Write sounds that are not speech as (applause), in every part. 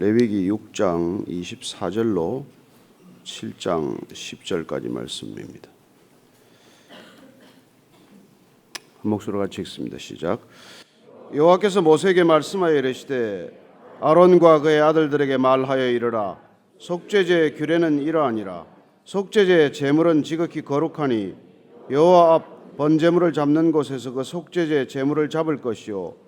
레위기 6장 24절로 7장 10절까지 말씀입니다. 한 목소리로 같이 읽습니다. 시작. 여호와께서 모세에게 말씀하여 이르시되 아론과 그의 아들들에게 말하여 이르라 속죄제의 규례는 이러하니라 속죄제의 제물은 지극히 거룩하니 여호와 앞 번제물을 잡는 곳에서 그 속죄제의 제물을 잡을 것이요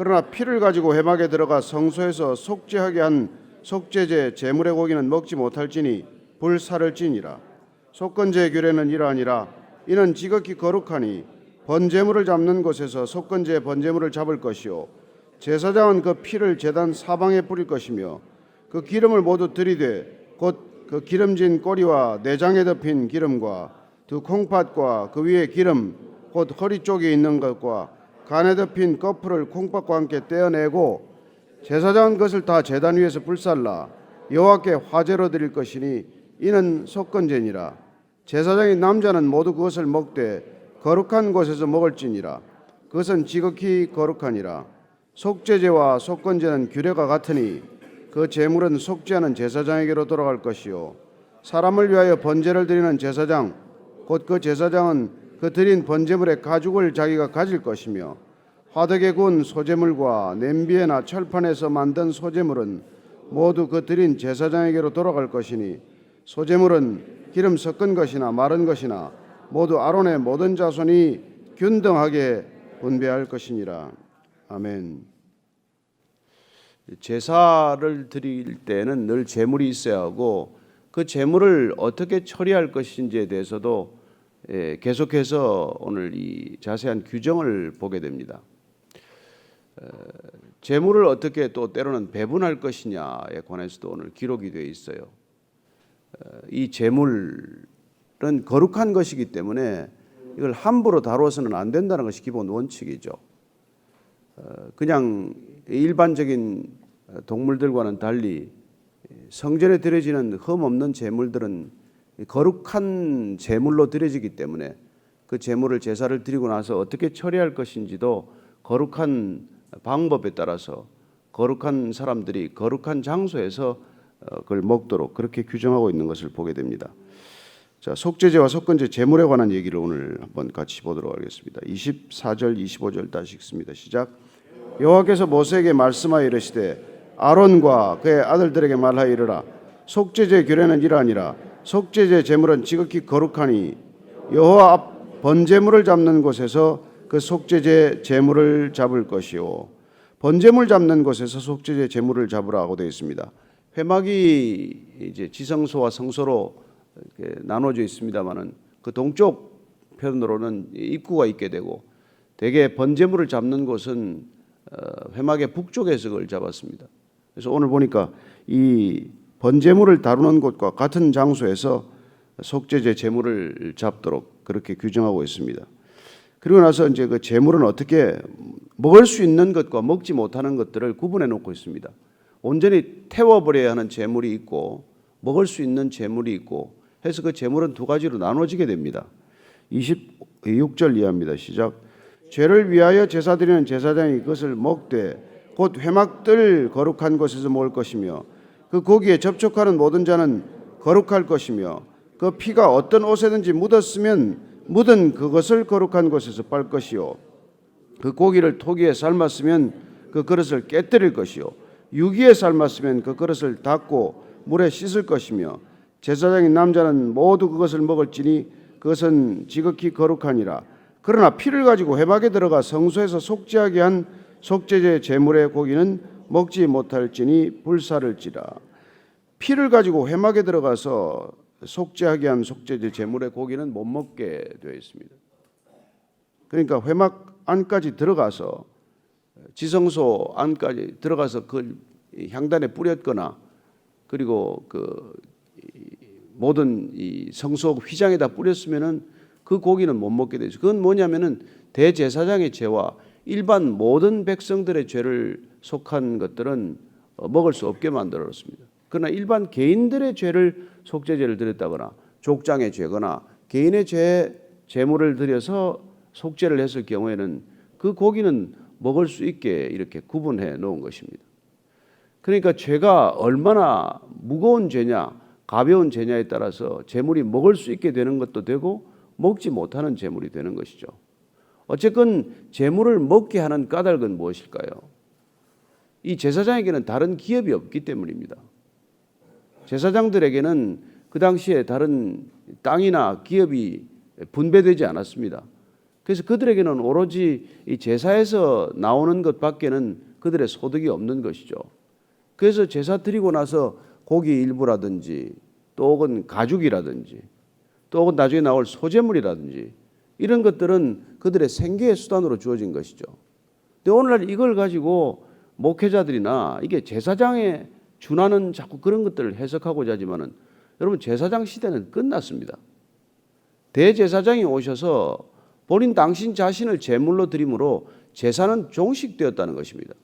그러나 피를 가지고 회막에 들어가 성소에서 속죄하게 한 속죄제 제물의 고기는 먹지 못할지니 불사를 지니라. 속건제 규례는 이러하니라. 이는 지극히 거룩하니 번제물을 잡는 곳에서 속건제 번제물을 잡을 것이요. 제사장은 그 피를 제단 사방에 뿌릴 것이며 그 기름을 모두 들이되 곧 그 기름진 꼬리와 내장에 덮인 기름과 두 콩팥과 그 위에 기름 곧 허리 쪽에 있는 것과 간에 덮인 거풀을 콩팥과 함께 떼어내고 제사장은 그것을 다 제단 위에서 불살라 여호와께 화제로 드릴 것이니 이는 속건제니라. 제사장인 남자는 모두 그것을 먹되 거룩한 곳에서 먹을지니라. 그것은 지극히 거룩하니라. 속죄제와 속건제는 규례가 같으니 그 제물은 속죄하는 제사장에게로 돌아갈 것이요. 사람을 위하여 번제를 드리는 제사장 곧 그 제사장은 그 드린 번제물의 가죽을 자기가 가질 것이며 화덕에 구운 소제물과 냄비에나 철판에서 만든 소제물은 모두 그 드린 제사장에게로 돌아갈 것이니 소제물은 기름 섞은 것이나 마른 것이나 모두 아론의 모든 자손이 균등하게 분배할 것이니라. 아멘. 제사를 드릴 때는 늘 제물이 있어야 하고 그 제물을 어떻게 처리할 것인지에 대해서도 예, 계속해서 오늘 이 자세한 규정을 보게 됩니다. 어, 제물을 어떻게 또 때로는 배분할 것이냐에 관해서도 오늘 기록이 되어 있어요. 어, 이 제물은 거룩한 것이기 때문에 이걸 함부로 다루어서는 안 된다는 것이 기본 원칙이죠. 어, 그냥 일반적인 동물들과는 달리 성전에 드려지는 흠 없는 제물들은 거룩한 제물로 드려지기 때문에 그 제물을 제사를 드리고 나서 어떻게 처리할 것인지도 거룩한 방법에 따라서 거룩한 사람들이 거룩한 장소에서 어, 그걸 먹도록 그렇게 규정하고 있는 것을 보게 됩니다. 자, 속죄제와 속건제 제물에 관한 얘기를 오늘 한번 같이 보도록 하겠습니다. 24절, 25절 다시 읽습니다. 시작. 여호와께서 모세에게 말씀하여 이르시되 아론과 그의 아들들에게 말하여 이르라 속죄제 규례는 이러하니라 속죄제 제물은 지극히 거룩하니 여호와 앞 번제물을 잡는 곳에서 그 속죄제 제물을 잡을 것이요 번제물 잡는 곳에서 속죄제 제물을 잡으라고 되어 있습니다. 회막이 이제 지성소와 성소로 나눠져 있습니다만은 그 동쪽 편으로는 입구가 있게 되고 대개 번제물을 잡는 곳은 어, 회막의 북쪽에서 그걸 잡았습니다. 그래서 오늘 보니까 이 번제물을 다루는 곳과 같은 장소에서 속죄제 제물을 잡도록 그렇게 규정하고 있습니다. 그리고 나서 이제 그 제물은 어떻게 먹을 수 있는 것과 먹지 못하는 것들을 구분해 놓고 있습니다. 온전히 태워버려야 하는 제물이 있고 먹을 수 있는 제물이 있고 해서 그 제물은 두 가지로 나눠지게 됩니다. 26절 이하입니다. 시작. 죄를 위하여 제사 드리는 제사장이 그것을 먹되 곧 회막들 거룩한 곳에서 먹을 것이며 그 고기에 접촉하는 모든 자는 거룩할 것이며 그 피가 어떤 옷에든지 묻었으면 묻은 그것을 거룩한 곳에서 빨 것이요. 그 고기를 토기에 삶았으면 그 그릇을 깨뜨릴 것이요. 유기에 삶았으면 그 그릇을 닦고 물에 씻을 것이며 제사장인 남자는 모두 그것을 먹을지니 그것은 지극히 거룩하니라. 그러나 피를 가지고 회막에 들어가 성소에서 속죄하게 한 속죄제 제물의 고기는 먹지 못할지니 불사를지라 피를 가지고 회막에 들어가서 속죄하게 한 속죄제 제물의 고기는 못 먹게 되어 있습니다. 그러니까 회막 안까지 들어가서 지성소 안까지 들어가서 그 향단에 뿌렸거나 그리고 그 이, 모든 이 성속 휘장에다 뿌렸으면은 그 고기는 못 먹게 되죠. 그건 뭐냐면은 대제사장의 죄와 일반 모든 백성들의 죄를 속한 것들은 어, 먹을 수 없게 만들었습니다. 그러나 일반 개인들의 죄를 속죄제를 드렸다거나 족장의 죄거나 개인의 죄 제물을 드려서 속죄를 했을 경우에는 그 고기는 먹을 수 있게 이렇게 구분해 놓은 것입니다. 그러니까 죄가 얼마나 무거운 죄냐, 가벼운 죄냐에 따라서 제물이 먹을 수 있게 되는 것도 되고 먹지 못하는 제물이 되는 것이죠. 어쨌건 제물을 먹게 하는 까닭은 무엇일까요? 이 제사장에게는 다른 기업이 없기 때문입니다. 제사장들에게는 그 당시에 다른 땅이나 기업이 분배되지 않았습니다. 그래서 그들에게는 오로지 이 제사에서 나오는 것밖에는 그들의 소득이 없는 것이죠. 그래서 제사 드리고 나서 고기 일부라든지 또 혹은 가죽이라든지 또 혹은 나중에 나올 소재물이라든지 이런 것들은 그들의 생계의 수단으로 주어진 것이죠. 근데 오늘날 이걸 가지고 목회자들이나 이게 제사장에 준하는 자꾸 그런 것들을 해석하고자 하지만은 여러분 제사장 시대는 끝났습니다. 대제사장이 오셔서 본인 당신 자신을 제물로 드림으로 제사는 종식되었다는 것입니다.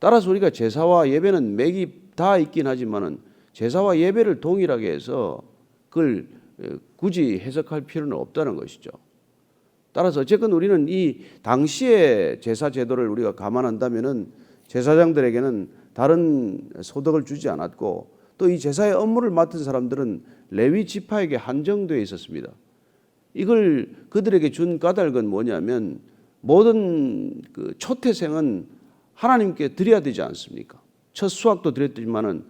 따라서 우리가 제사와 예배는 맥이 다 있긴 하지만은 제사와 예배를 동일하게 해서 그걸 굳이 해석할 필요는 없다는 것이죠. 따라서 어쨌건 우리는 이 당시의 제사 제도를 우리가 감안한다면은 제사장들에게는 다른 소득을 주지 않았고 또 이 제사의 업무를 맡은 사람들은 레위 지파에게 한정되어 있었습니다. 이걸 그들에게 준 까닭은 뭐냐면 모든 그 초태생은 하나님께 드려야 되지 않습니까? 첫 수확도 드렸지만은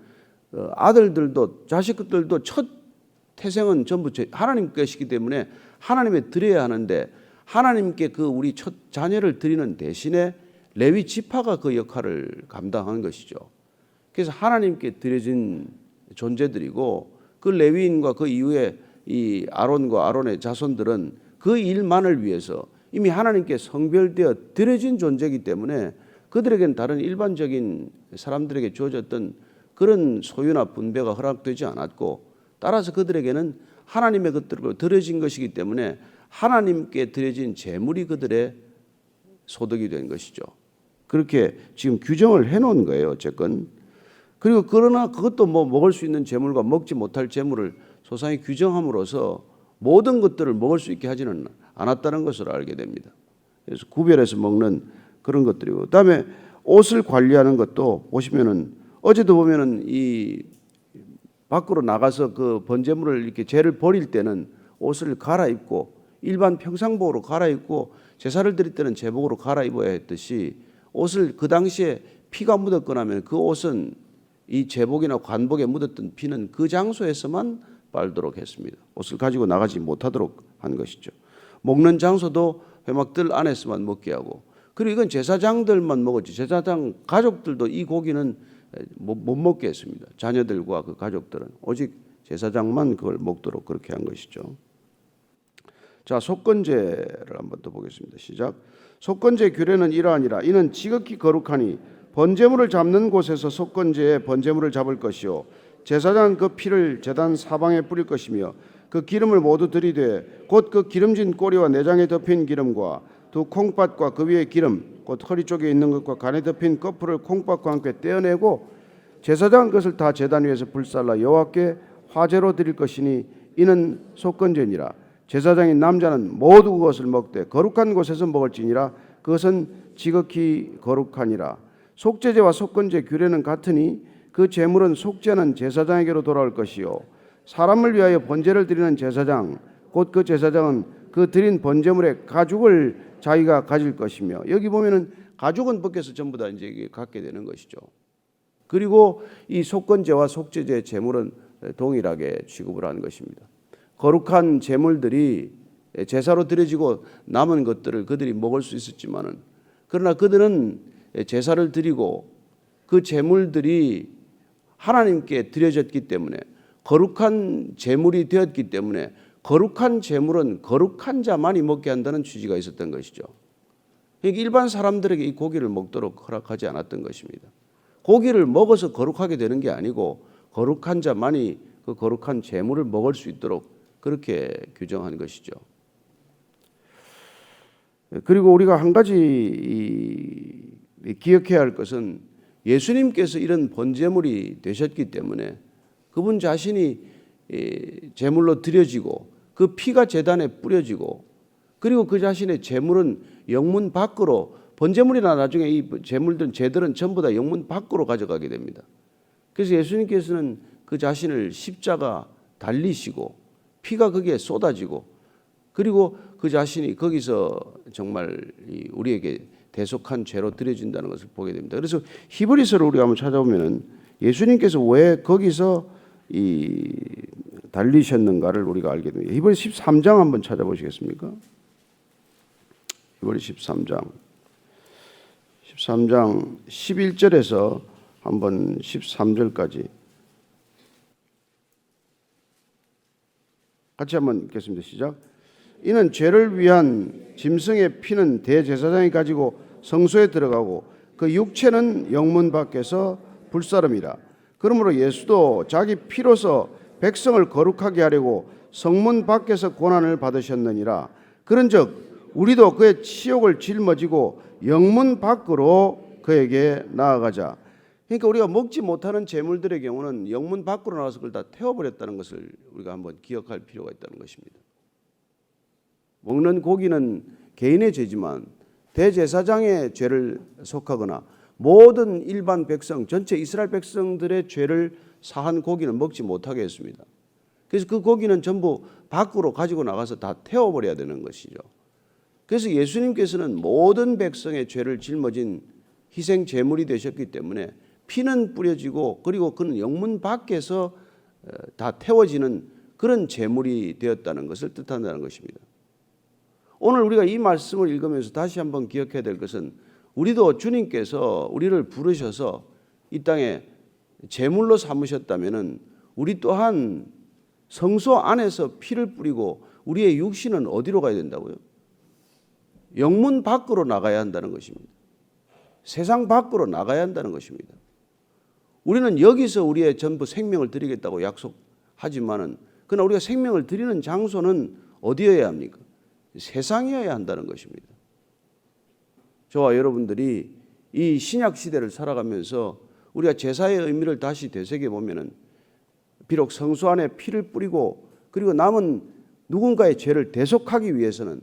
어, 아들들도 자식들도 첫 태생은 전부 하나님 것이기 때문에 하나님에 드려야 하는데 하나님께 그 우리 첫 자녀를 드리는 대신에 레위 지파가 그 역할을 감당한 것이죠. 그래서 하나님께 드려진 존재들이고 그 레위인과 그 이후에 이 아론과 아론의 자손들은 그 일만을 위해서 이미 하나님께 성별되어 드려진 존재이기 때문에 그들에게는 다른 일반적인 사람들에게 주어졌던 그런 소유나 분배가 허락되지 않았고 따라서 그들에게는 하나님의 것들로 드려진 것이기 때문에 하나님께 드려진 재물이 그들의 소득이 된 것이죠. 그렇게 지금 규정을 해 놓은 거예요. 어쨌건 그리고 그러나 그것도 뭐 먹을 수 있는 재물과 먹지 못할 재물을 소상히 규정함으로써 모든 것들을 먹을 수 있게 하지는 않았다는 것을 알게 됩니다. 그래서 구별해서 먹는 그런 것들이고 그다음에 옷을 관리하는 것도 보시면은 어제도 보면은 이 밖으로 나가서 그 번제물을 이렇게 죄를 버릴 때는 옷을 갈아입고 일반 평상복으로 갈아입고 제사를 드릴 때는 제복으로 갈아입어야 했듯이 옷을 그 당시에 피가 묻었거나 하면 그 옷은 이 제복이나 관복에 묻었던 피는 그 장소에서만 빨도록 했습니다. 옷을 가지고 나가지 못하도록 한 것이죠. 먹는 장소도 회막들 안에서만 먹게 하고 그리고 이건 제사장들만 먹었지 제사장 가족들도 이 고기는 못, 못 먹게 했습니다. 자녀들과 그 가족들은 오직 제사장만 그걸 먹도록 그렇게 한 것이죠. 자, 속건제를 한번 더 보겠습니다. 시작. 속건제 규례는 이러하니라. 이는 지극히 거룩하니 번제물을 잡는 곳에서 속건제에 번제물을 잡을 것이요 제사장은 그 피를 제단 사방에 뿌릴 것이며 그 기름을 모두 들이되 곧 그 기름진 꼬리와 내장에 덮인 기름과 두 콩팥과 그 위에 기름 곧 허리 쪽에 있는 것과 간에 덮인 거풀을 콩팥과 함께 떼어내고 제사장은 그것을 다 제단 위에서 불살라 여호와께 화제로 드릴 것이니 이는 속건제니라 제사장인 남자는 모두 그것을 먹되 거룩한 곳에서 먹을지니라 그것은 지극히 거룩하니라 속죄제와 속건제 규례는 같으니 그 제물은 속죄는 제사장에게로 돌아올 것이요 사람을 위하여 번제를 드리는 제사장 곧 그 제사장은 그 드린 번제물의 가죽을 자기가 가질 것이며 여기 보면은 가죽은 벗겨서 전부 다 이제 갖게 되는 것이죠. 그리고 이 속건제와 속죄제 제물은 동일하게 취급을 하는 것입니다. 거룩한 제물들이 제사로 드려지고 남은 것들을 그들이 먹을 수 있었지만은 그러나 그들은 제사를 드리고 그 제물들이 하나님께 드려졌기 때문에 거룩한 제물이 되었기 때문에 거룩한 제물은 거룩한 자만이 먹게 한다는 취지가 있었던 것이죠. 그러니까 일반 사람들에게 이 고기를 먹도록 허락하지 않았던 것입니다. 고기를 먹어서 거룩하게 되는 게 아니고 거룩한 자만이 그 거룩한 재물을 먹을 수 있도록 그렇게 규정한 것이죠. 그리고 우리가 한 가지 기억해야 할 것은 예수님께서 이런 번제물이 되셨기 때문에 그분 자신이 이 제물로 드려지고 그 피가 제단에 뿌려지고 그리고 그 자신의 제물은 영문 밖으로 번제물이나 나중에 이 제물들은 제들은 전부 다 영문 밖으로 가져가게 됩니다. 그래서 예수님께서는 그 자신을 십자가 달리시고 피가 거기에 쏟아지고 그리고 그 자신이 거기서 정말 이 우리에게 대속한 죄로 드려진다는 것을 보게 됩니다. 그래서 히브리서를 우리가 한번 찾아보면은 예수님께서 왜 거기서 이 달리셨는가를 우리가 알게 됩니다. 히브리 13장 한번 찾아보시겠습니까? 히브리 13장 13장 11절에서 한번 13절까지 같이 한번 읽겠습니다. 시작. 이는 죄를 위한 짐승의 피는 대제사장이 가지고 성소에 들어가고 그 육체는 영문 밖에서 불사름이라. 그러므로 예수도 자기 피로서 백성을 거룩하게 하려고 성문 밖에서 고난을 받으셨느니라. 그런즉 우리도 그의 치욕을 짊어지고 영문 밖으로 그에게 나아가자. 그러니까 우리가 먹지 못하는 재물들의 경우는 영문 밖으로 나와서 그걸 다 태워버렸다는 것을 우리가 한번 기억할 필요가 있다는 것입니다. 먹는 고기는 개인의 죄지만 대제사장의 죄를 속하거나 모든 일반 백성 전체 이스라엘 백성들의 죄를 사한 고기는 먹지 못하게 했습니다. 그래서 그 고기는 전부 밖으로 가지고 나가서 다 태워버려야 되는 것이죠. 그래서 예수님께서는 모든 백성의 죄를 짊어진 희생 제물이 되셨기 때문에 피는 뿌려지고 그리고 그는 영문 밖에서 어, 다 태워지는 그런 제물이 되었다는 것을 뜻한다는 것입니다. 오늘 우리가 이 말씀을 읽으면서 다시 한번 기억해야 될 것은 우리도 주님께서 우리를 부르셔서 이 땅에 제물로 삼으셨다면은 우리 또한 성소 안에서 피를 뿌리고 우리의 육신은 어디로 가야 된다고요? 영문 밖으로 나가야 한다는 것입니다. 세상 밖으로 나가야 한다는 것입니다. 우리는 여기서 우리의 전부 생명을 드리겠다고 약속하지만은 그러나 우리가 생명을 드리는 장소는 어디여야 합니까? 세상이어야 한다는 것입니다. 저와 여러분들이 이 신약 시대를 살아가면서 우리가 제사의 의미를 다시 되새겨 보면은 비록 성소 안에 피를 뿌리고 그리고 남은 누군가의 죄를 대속하기 위해서는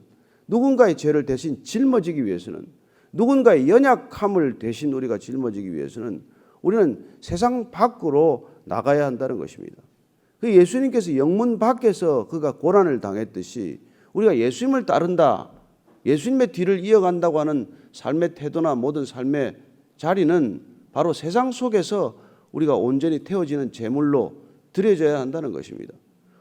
누군가의 죄를 대신 짊어지기 위해서는 누군가의 연약함을 대신 우리가 짊어지기 위해서는 우리는 세상 밖으로 나가야 한다는 것입니다. 그 예수님께서 영문 밖에서 그가 고난을 당했듯이 우리가 예수님을 따른다, 예수님의 뒤를 이어간다고 하는 삶의 태도나 모든 삶의 자리는 바로 세상 속에서 우리가 온전히 태워지는 제물로 드려져야 한다는 것입니다.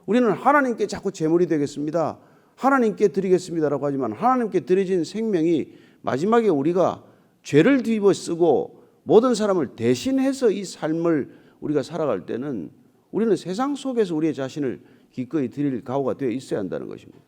우리는 하나님께 자꾸 제물이 되겠습니다. 하나님께 드리겠습니다라고 하지만 하나님께 드려진 생명이 마지막에 우리가 죄를 뒤집어 쓰고 모든 사람을 대신해서 이 삶을 우리가 살아갈 때는 우리는 세상 속에서 우리의 자신을 기꺼이 드릴 각오가 되어 있어야 한다는 것입니다.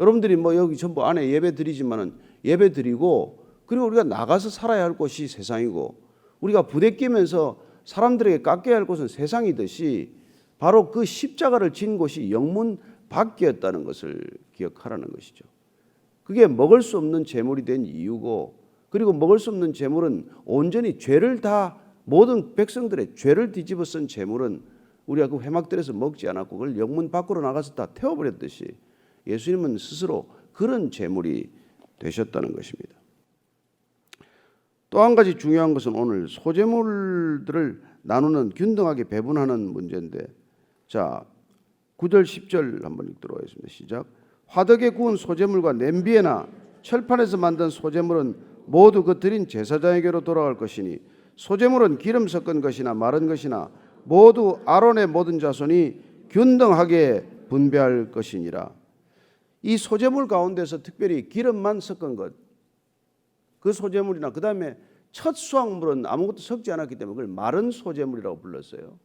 여러분들이 뭐 여기 전부 안에 예배 드리지만은 예배 드리고 그리고 우리가 나가서 살아야 할 곳이 세상이고 우리가 부대 끼면서 사람들에게 깎여야 할 곳은 세상이듯이 바로 그 십자가를 진 곳이 영문 밖이었다는 것을 기억하라는 것이죠. 그게 먹을 수 없는 재물이 된 이유고 그리고 먹을 수 없는 재물은 온전히 죄를 다 모든 백성들의 죄를 뒤집어 쓴 재물은 우리가 그 회막들에서 먹지 않았고 그걸 영문 밖으로 나가서 다 태워버렸듯이 예수님은 스스로 그런 재물이 되셨다는 것입니다. 또 한 가지 중요한 것은 오늘 소재물들을 나누는 균등하게 배분하는 문제인데 자 9절 10절 한번 읽도록 하겠습니다. 시작. 화덕에 구운 소재물과 냄비에나 철판에서 만든 소재물은 모두 그 드린 제사장에게로 돌아갈 것이니 소재물은 기름 섞은 것이나 마른 것이나 모두 아론의 모든 자손이 균등하게 분배할 것이니라. 이 소재물 가운데서 특별히 기름만 섞은 것, 그 소재물이나 그 다음에 첫 수확물은 아무것도 섞지 않았기 때문에 그걸 마른 소재물이라고 불렀어요.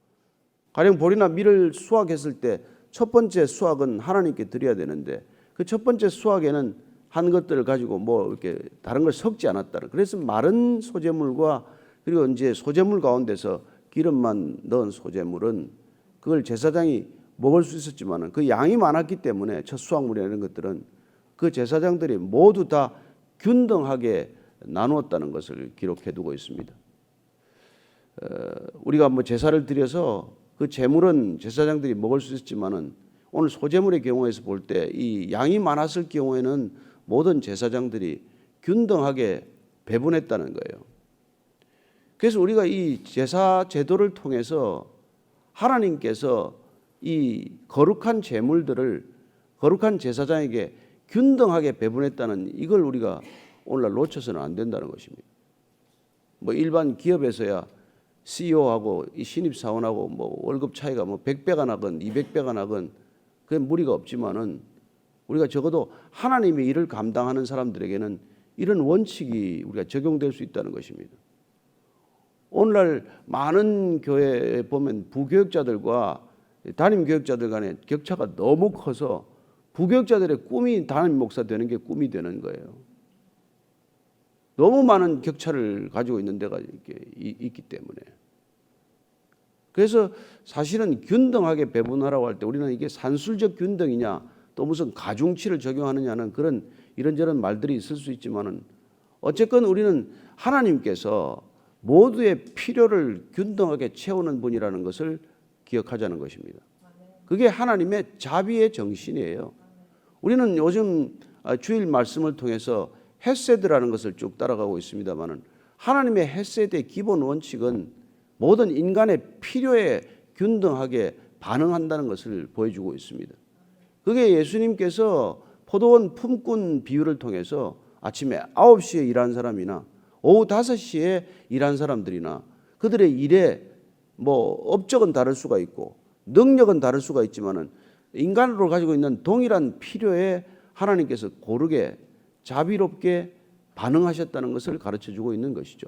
가령 보리나 밀을 수확했을 때 첫 번째 수확은 하나님께 드려야 되는데 그 첫 번째 수확에는 한 것들을 가지고 뭐 이렇게 다른 걸 섞지 않았다는. 그래서 마른 소재물과 그리고 이제 소재물 가운데서 기름만 넣은 소재물은 그걸 제사장이 먹을 수 있었지만은 그 양이 많았기 때문에 첫 수확물이나 이런 것들은 그 제사장들이 모두 다 균등하게 나누었다는 것을 기록해 두고 있습니다. 어, 우리가 뭐 제사를 드려서 그 제물은 제사장들이 먹을 수 있었지만은 오늘 소제물의 경우에서 볼 때 이 양이 많았을 경우에는 모든 제사장들이 균등하게 배분했다는 거예요. 그래서 우리가 이 제사 제도를 통해서 하나님께서 이 거룩한 제물들을 거룩한 제사장에게 균등하게 배분했다는 이걸 우리가 오늘날 놓쳐서는 안 된다는 것입니다. 뭐 일반 기업에서야 CEO하고 이 신입 사원하고 뭐 월급 차이가 뭐 100배가 나건 200배가 나건 그게 무리가 없지만은 우리가 적어도 하나님의 일을 감당하는 사람들에게는 이런 원칙이 우리가 적용될 수 있다는 것입니다. 오늘날 많은 교회에 보면 부교육자들과 담임 교육자들 간의 격차가 너무 커서 부교육자들의 꿈이 담임 목사 되는 게 꿈이 되는 거예요. 너무 많은 격차를 가지고 있는 데가 있기 때문에. 그래서 사실은 균등하게 배분하라고 할 때 우리는 이게 산술적 균등이냐 또 무슨 가중치를 적용하느냐는 그런 이런저런 말들이 있을 수 있지만은 어쨌건 우리는 하나님께서 모두의 필요를 균등하게 채우는 분이라는 것을 기억하자는 것입니다. 그게 하나님의 자비의 정신이에요. 우리는 요즘 아, 주일 말씀을 통해서 헤세드라는 것을 쭉 따라가고 있습니다만은 하나님의 헤세드의 기본 원칙은 모든 인간의 필요에 균등하게 반응한다는 것을 보여주고 있습니다. 그게 예수님께서 포도원 품꾼 비유를 통해서 아침에 9시에 일한 사람이나 오후 5시에 일한 사람들이나 그들의 일에 뭐 업적은 다를 수가 있고 능력은 다를 수가 있지만은 인간으로 가지고 있는 동일한 필요에 하나님께서 고르게 자비롭게 반응하셨다는 것을 가르쳐 주고 있는 것이죠.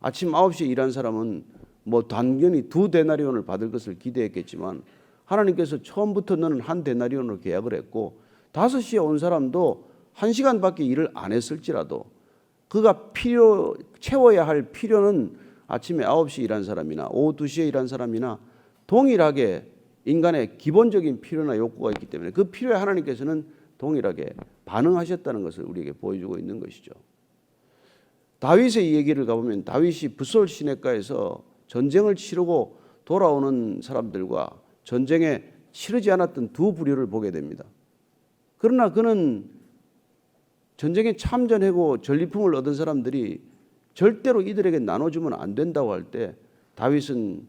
아침 9시에 일한 사람은 뭐 단견히 두 데나리온을 받을 것을 기대했겠지만 하나님께서 처음부터 너는 한 데나리온으로 계약을 했고 5시에 온 사람도 한 시간밖에 일을 안 했을지라도 그가 필요 채워야 할 필요는 아침에 9시 일한 사람이나 오후 2시에 일한 사람이나 동일하게 인간의 기본적인 필요나 욕구가 있기 때문에 그 필요에 하나님께서는 동일하게 반응하셨다는 것을 우리에게 보여주고 있는 것이죠. 다윗의 얘기를 가보면 다윗이 붓솔 시내가에서 전쟁을 치르고 돌아오는 사람들과 전쟁에 치르지 않았던 두 부류를 보게 됩니다. 그러나 그는 전쟁에 참전하고 전리품을 얻은 사람들이 절대로 이들에게 나눠주면 안 된다고 할 때 다윗은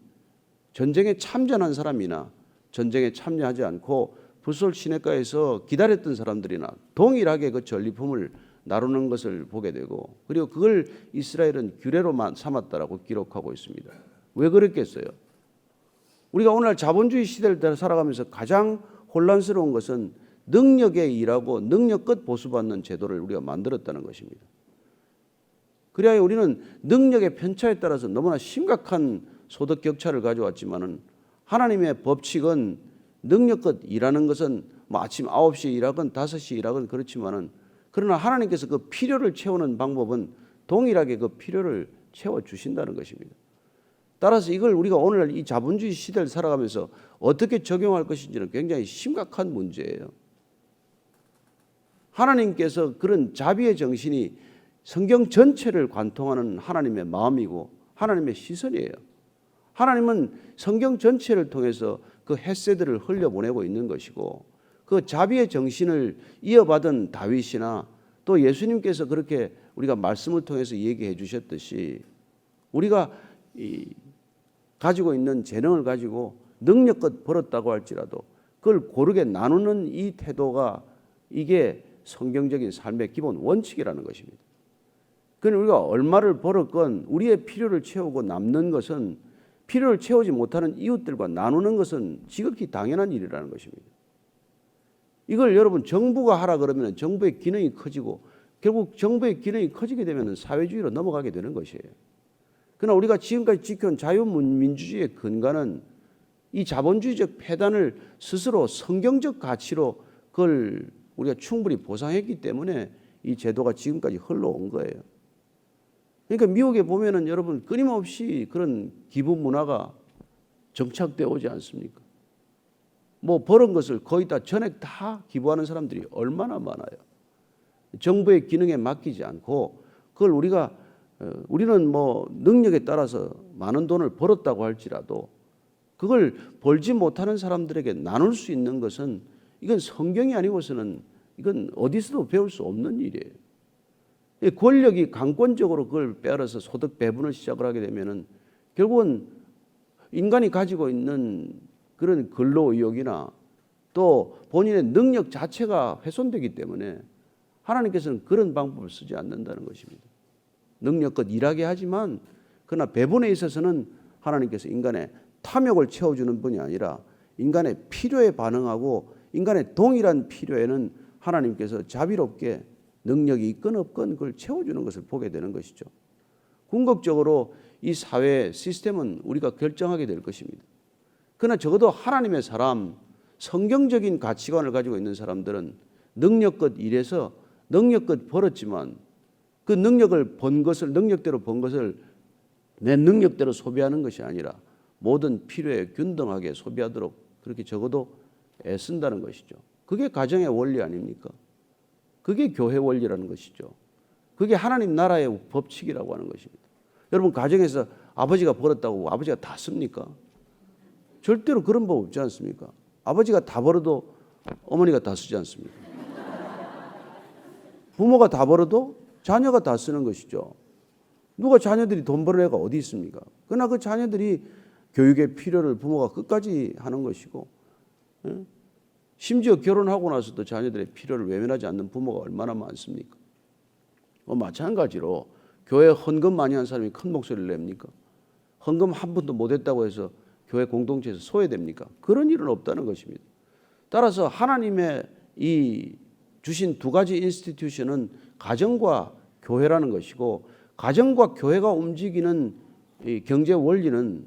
전쟁에 참전한 사람이나 전쟁에 참여하지 않고 붓솔 시내가에서 기다렸던 사람들이나 동일하게 그 전리품을 나누는 것을 보게 되고 그리고 그걸 이스라엘은 규례로 만 삼았다라고 기록하고 있습니다. 왜 그랬겠어요? 우리가 오늘 자본주의 시대를 살아가면서 가장 혼란스러운 것은 능력에 일하고 능력껏 보수받는 제도를 우리가 만들었다는 것입니다. 그래야 우리는 능력의 편차에 따라서 너무나 심각한 소득 격차를 가져왔지만은 하나님의 법칙은 능력껏 일하는 것은 뭐 아침 9시에 일하건 5시에 일하건 그렇지만은 그러나 하나님께서 그 필요를 채우는 방법은 동일하게 그 필요를 채워 주신다는 것입니다. 따라서 이걸 우리가 오늘 이 자본주의 시대를 살아가면서 어떻게 적용할 것인지는 굉장히 심각한 문제예요. 하나님께서 그런 자비의 정신이 성경 전체를 관통하는 하나님의 마음이고 하나님의 시선이에요. 하나님은 성경 전체를 통해서 그 햇새들을 흘려보내고 있는 것이고 그 자비의 정신을 이어받은 다윗이나 또 예수님께서 그렇게 우리가 말씀을 통해서 얘기해 주셨듯이 우리가 이 가지고 있는 재능을 가지고 능력껏 벌었다고 할지라도 그걸 고르게 나누는 이 태도가 이게 성경적인 삶의 기본 원칙이라는 것입니다. 그러니 우리가 얼마를 벌었건 우리의 필요를 채우고 남는 것은 필요를 채우지 못하는 이웃들과 나누는 것은 지극히 당연한 일이라는 것입니다. 이걸 여러분 정부가 하라 그러면 정부의 기능이 커지고 결국 정부의 기능이 커지게 되면 사회주의로 넘어가게 되는 것이에요. 그러나 우리가 지금까지 지켜온 자유민주주의의 근간은 이 자본주의적 폐단을 스스로 성경적 가치로 그걸 우리가 충분히 보상했기 때문에 이 제도가 지금까지 흘러온 거예요. 그러니까 미국에 보면은 여러분 끊임없이 그런 기부 문화가 정착되어 오지 않습니까? 뭐 버는 것을 거의 다 전액 다 기부하는 사람들이 얼마나 많아요. 정부의 기능에 맡기지 않고 그걸 우리가 어, 우리는 뭐 능력에 따라서 많은 돈을 벌었다고 할지라도 그걸 벌지 못하는 사람들에게 나눌 수 있는 것은 이건 성경이 아니고서는 이건 어디서도 배울 수 없는 일이에요. 이 권력이 강권적으로 그걸 빼앗아서 소득 배분을 시작을 하게 되면은 결국은 인간이 가지고 있는 그런 근로 의욕이나 또 본인의 능력 자체가 훼손되기 때문에 하나님께서는 그런 방법을 쓰지 않는다는 것입니다. 능력껏 일하게 하지만 그러나 배분에 있어서는 하나님께서 인간의 탐욕을 채워주는 분이 아니라 인간의 필요에 반응하고 인간의 동일한 필요에는 하나님께서 자비롭게 능력이 있건 없건 그걸 채워주는 것을 보게 되는 것이죠. 궁극적으로 이 사회 시스템은 우리가 결정하게 될 것입니다. 그러나 적어도 하나님의 사람, 성경적인 가치관을 가지고 있는 사람들은 능력껏 일해서 능력껏 벌었지만 그 능력을 번 것을 능력대로 번 것을 내 능력대로 소비하는 것이 아니라 모든 필요에 균등하게 소비하도록 그렇게 적어도 애쓴다는 것이죠. 그게 가정의 원리 아닙니까? 그게 교회 원리라는 것이죠. 그게 하나님 나라의 법칙이라고 하는 것입니다. 여러분 가정에서 아버지가 벌었다고 아버지가 다 씁니까? 절대로 그런 법 없지 않습니까? 아버지가 다 벌어도 어머니가 다 쓰지 않습니까? 부모가 다 벌어도 자녀가 다 쓰는 것이죠. 누가 자녀들이 돈 버는 애가 어디 있습니까? 그러나 그 자녀들이 교육의 필요를 부모가 끝까지 하는 것이고, 예? 심지어 결혼하고 나서도 자녀들의 필요를 외면하지 않는 부모가 얼마나 많습니까? 뭐 마찬가지로 교회 헌금 많이 한 사람이 큰 목소리를 냅니까? 헌금 한 번도 못 했다고 해서 교회 공동체에서 소외됩니까? 그런 일은 없다는 것입니다. 따라서 하나님의 이 주신 두 가지 인스티튜션은 가정과 교회라는 것이고 가정과 교회가 움직이는 이 경제 원리는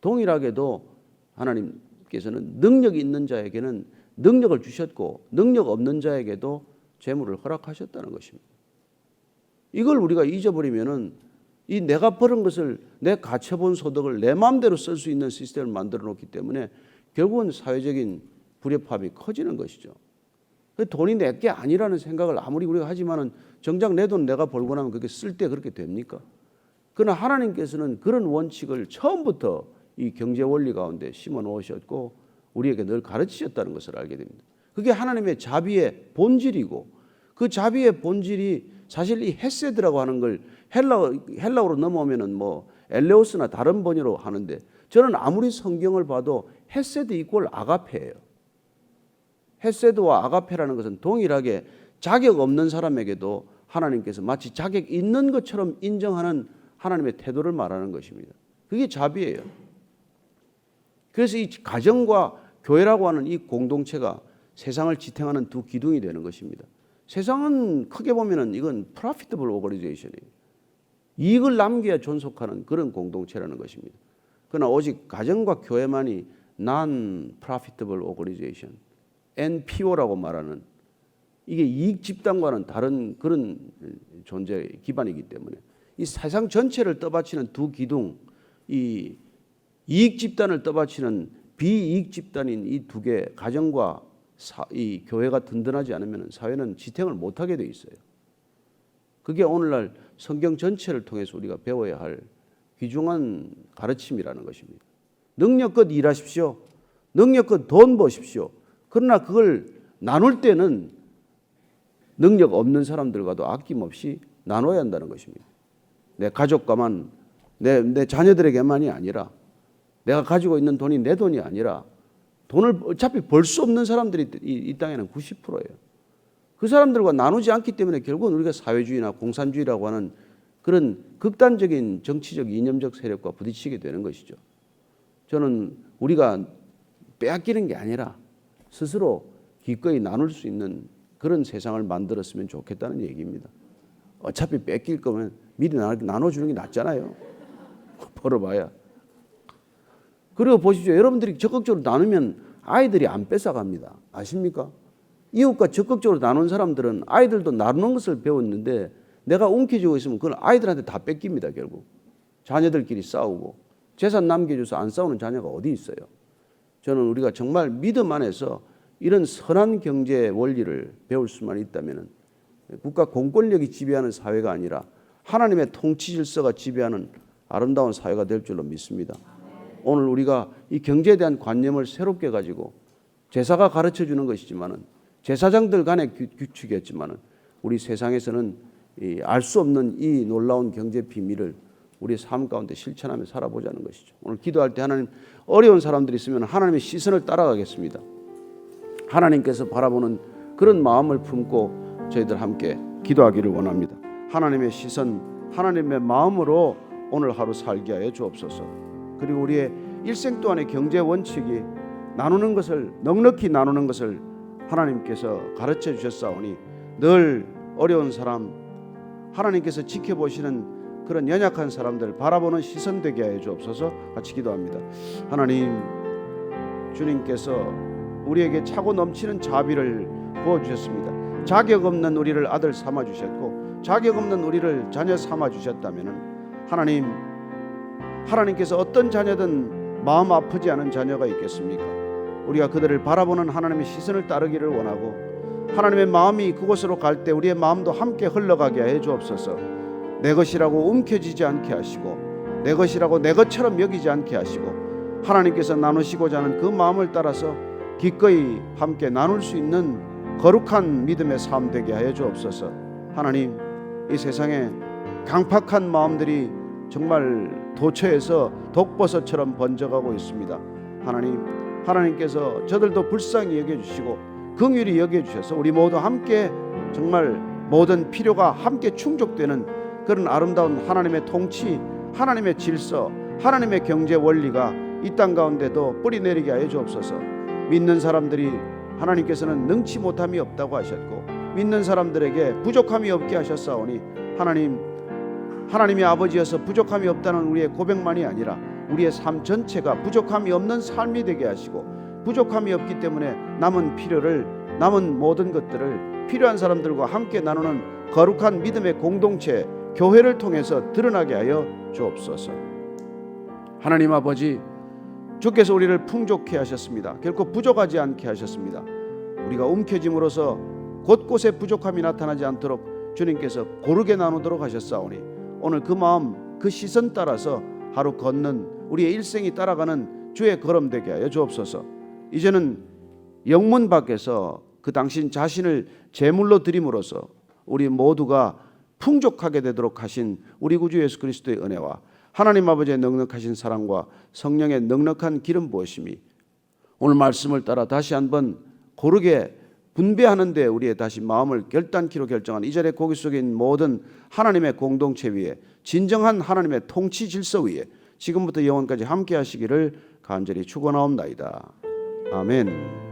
동일하게도 하나님께서는 능력이 있는 자에게는 능력을 주셨고 능력 없는 자에게도 재물을 허락하셨다는 것입니다. 이걸 우리가 잊어버리면은 이 내가 벌은 것을 내 가처분 소득을 내 마음대로 쓸 수 있는 시스템을 만들어 놓기 때문에 결국은 사회적인 불협화음이 커지는 것이죠. 그 돈이 내 게 아니라는 생각을 아무리 우리가 하지만은 정작 내 돈 내가 벌고 나면 그게 쓸 때 그렇게 됩니까? 그러나 하나님께서는 그런 원칙을 처음부터 이 경제 원리 가운데 심어 놓으셨고 우리에게 늘 가르치셨다는 것을 알게 됩니다. 그게 하나님의 자비의 본질이고 그 자비의 본질이 사실 이 헤세드라고 하는 걸 헬라 헬라어로 넘어오면은 뭐 엘레오스나 다른 번역으로 하는데 저는 아무리 성경을 봐도 헤세드 이꼴 아가페예요. 헤세드와 아가페라는 것은 동일하게 자격 없는 사람에게도 하나님께서 마치 자격 있는 것처럼 인정하는 하나님의 태도를 말하는 것입니다. 그게 자비예요. 그래서 이 가정과 교회라고 하는 이 공동체가 세상을 지탱하는 두 기둥이 되는 것입니다. 세상은 크게 보면은 이건 profitable organization이에요. 이익을 남겨야 존속하는 그런 공동체라는 것입니다. 그러나 오직 가정과 교회만이 non-profitable organization, NPO라고 말하는 이게 이익 집단과는 다른 그런 존재 기반이기 때문에 이 세상 전체를 떠받치는 두 기둥, 이 이익 집단을 떠받치는 비이익 집단인 이 두 개 가정과 사, 이 교회가 든든하지 않으면 사회는 지탱을 못하게 돼 있어요. 그게 오늘날 성경 전체를 통해서 우리가 배워야 할 귀중한 가르침이라는 것입니다. 능력껏 일하십시오. 능력껏 돈 버십시오. 그러나 그걸 나눌 때는 능력 없는 사람들과도 아낌없이 나눠야 한다는 것입니다. 내 가족과만 내, 내 자녀들에게만이 아니라 내가 가지고 있는 돈이 내 돈이 아니라 돈을 어차피 벌 수 없는 사람들이 이, 이 땅에는 90%예요. 그 사람들과 나누지 않기 때문에 결국은 우리가 사회주의나 공산주의라고 하는 그런 극단적인 정치적 이념적 세력과 부딪히게 되는 것이죠. 저는 우리가 빼앗기는 게 아니라 스스로 기꺼이 나눌 수 있는 그런 세상을 만들었으면 좋겠다는 얘기입니다. 어차피 뺏길 거면 미리 나눠주는 게 낫잖아요. (laughs) 벌어봐야. 그리고 보십시오. 여러분들이 적극적으로 나누면 아이들이 안 뺏어갑니다. 아십니까? 이웃과 적극적으로 나눈 사람들은 아이들도 나누는 것을 배웠는데 내가 움켜쥐고 있으면 그건 아이들한테 다 뺏깁니다 결국 자녀들끼리 싸우고 재산 남겨줘서 안 싸우는 자녀가 어디 있어요? 저는 우리가 정말 믿음 안에서 이런 선한 경제 원리를 배울 수만 있다면 국가 공권력이 지배하는 사회가 아니라 하나님의 통치 질서가 지배하는 아름다운 사회가 될 줄로 믿습니다. 오늘 우리가 이 경제에 대한 관념을 새롭게 가지고 제사가 가르쳐 주는 것이지만은 제사장들 간의 규- 규칙이었지만은 우리 세상에서는 알 수 없는 이 놀라운 경제 비밀을 우리 삶 가운데 실천하며 살아보자는 것이죠. 오늘 기도할 때 하나님 어려운 사람들이 있으면 하나님의 시선을 따라가겠습니다. 하나님께서 바라보는 그런 마음을 품고 저희들 함께 기도하기를 원합니다. 하나님의 시선, 하나님의 마음으로 오늘 하루 살게 하여 주옵소서. 그리고 우리의 일생 동안의 경제 원칙이 나누는 것을 넉넉히 나누는 것을 하나님께서 가르쳐 주셨사오니 늘 어려운 사람 하나님께서 지켜보시는 그런 연약한 사람들 바라보는 시선 되게 하여 주옵소서 같이 기도합니다. 하나님 주님께서 우리에게 차고 넘치는 자비를 부어 주셨습니다. 자격 없는 우리를 아들 삼아 주셨고 자격 없는 우리를 자녀 삼아 주셨다면은 하나님 하나님께서 어떤 자녀든 마음 아프지 않은 자녀가 있겠습니까? 우리가 그들을 바라보는 하나님의 시선을 따르기를 원하고 하나님의 마음이 그곳으로 갈 때 우리의 마음도 함께 흘러가게 해 주옵소서. 내 것이라고 움켜쥐지 않게 하시고 내 것이라고 내 것처럼 여기지 않게 하시고 하나님께서 나누시고자 하는 그 마음을 따라서 기꺼이 함께 나눌 수 있는 거룩한 믿음의 삶 되게 하여 주옵소서. 하나님 이 세상에 강팍한 마음들이 정말 도처에서 독버섯처럼 번져가고 있습니다. 하나님 하나님께서 저들도 불쌍히 여겨 주시고 긍휼히 여겨 주셔서 우리 모두 함께 정말 모든 필요가 함께 충족되는 그런 아름다운 하나님의 통치, 하나님의 질서, 하나님의 경제 원리가 이 땅 가운데도 뿌리 내리게 하여 주옵소서. 믿는 사람들이 하나님께서는 능치 못함이 없다고 하셨고 믿는 사람들에게 부족함이 없게 하셨사오니 하나님 하나님의 아버지여서 부족함이 없다는 우리의 고백만이 아니라 우리의 삶 전체가 부족함이 없는 삶이 되게 하시고 부족함이 없기 때문에 남은 필요를 남은 모든 것들을 필요한 사람들과 함께 나누는 거룩한 믿음의 공동체 교회를 통해서 드러나게 하여 주옵소서. 하나님 아버지 주께서 우리를 풍족케 하셨습니다. 결코 부족하지 않게 하셨습니다. 우리가 움켜짐으로써 곳곳에 부족함이 나타나지 않도록 주님께서 고르게 나누도록 하셨사오니 오늘 그 마음 그 시선 따라서 하루 걷는 우리의 일생이 따라가는 주의 걸음 되게 하여 주옵소서. 이제는 영문 밖에서 그 당신 자신을 제물로 드림으로써 우리 모두가 풍족하게 되도록 하신 우리 구주 예수 그리스도의 은혜와 하나님 아버지의 넉넉하신 사랑과 성령의 넉넉한 기름 부으심이 오늘 말씀을 따라 다시 한번 고르게 분배하는 데 우리의 다시 마음을 결단키로 결정한 이 자리에 고기 있는 모든 하나님의 공동체 위에 진정한 하나님의 통치 질서 위에 지금부터 영원까지 함께 하시기를 간절히 축원하옵나이다. 아멘.